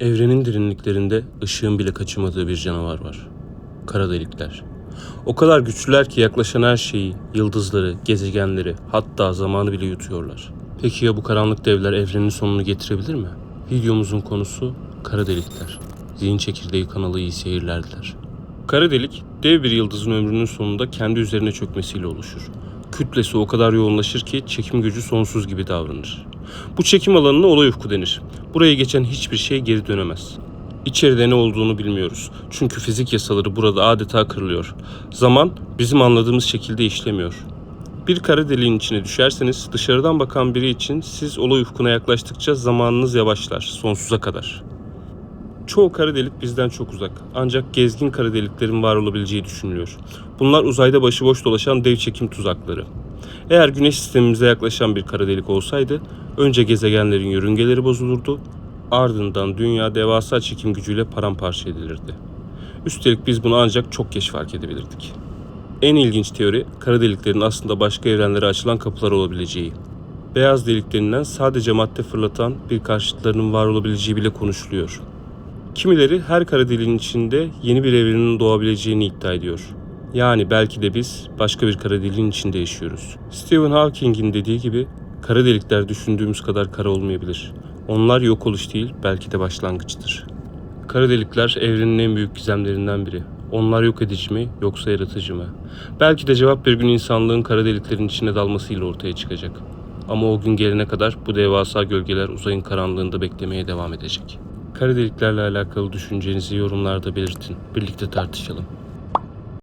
Evrenin derinliklerinde ışığın bile kaçırmadığı bir canavar var. Kara delikler. O kadar güçlüler ki yaklaşan her şeyi, yıldızları, gezegenleri, hatta zamanı bile yutuyorlar. Peki ya bu karanlık devler evrenin sonunu getirebilir mi? Videomuzun konusu kara delikler. Zihin Çekirdeği kanalı iyi seyirler diler. Kara delik, dev bir yıldızın ömrünün sonunda kendi üzerine çökmesiyle oluşur. Kütlesi o kadar yoğunlaşır ki çekim gücü sonsuz gibi davranır. Bu çekim alanına olay ufku denir. Buraya geçen hiçbir şey geri dönemez. İçeride ne olduğunu bilmiyoruz. Çünkü fizik yasaları burada adeta kırılıyor. Zaman bizim anladığımız şekilde işlemiyor. Bir kara deliğin içine düşerseniz dışarıdan bakan biri için siz olay ufkuna yaklaştıkça zamanınız yavaşlar sonsuza kadar. Çoğu kara delik bizden çok uzak. Ancak gezgin kara deliklerin var olabileceği düşünülüyor. Bunlar uzayda başıboş dolaşan dev çekim tuzakları. Eğer güneş sistemimize yaklaşan bir kara delik olsaydı, önce gezegenlerin yörüngeleri bozulurdu, ardından dünya devasa çekim gücüyle paramparça edilirdi. Üstelik biz bunu ancak çok geç fark edebilirdik. En ilginç teori, kara deliklerin aslında başka evrenlere açılan kapılar olabileceği. Beyaz delik denilen sadece madde fırlatan bir karşıtlarının var olabileceği bile konuşuluyor. Kimileri her kara deliğin içinde yeni bir evrenin doğabileceğini iddia ediyor. Yani belki de biz başka bir kara deliğin içinde yaşıyoruz. Stephen Hawking'in dediği gibi kara delikler düşündüğümüz kadar kara olmayabilir. Onlar yok oluş değil belki de başlangıçtır. Kara delikler evrenin en büyük gizemlerinden biri. Onlar yok edici mi yoksa yaratıcı mı? Belki de cevap bir gün insanlığın kara deliklerin içine dalmasıyla ortaya çıkacak. Ama o gün gelene kadar bu devasa gölgeler uzayın karanlığında beklemeye devam edecek. Kara deliklerle alakalı düşüncenizi yorumlarda belirtin. Birlikte tartışalım.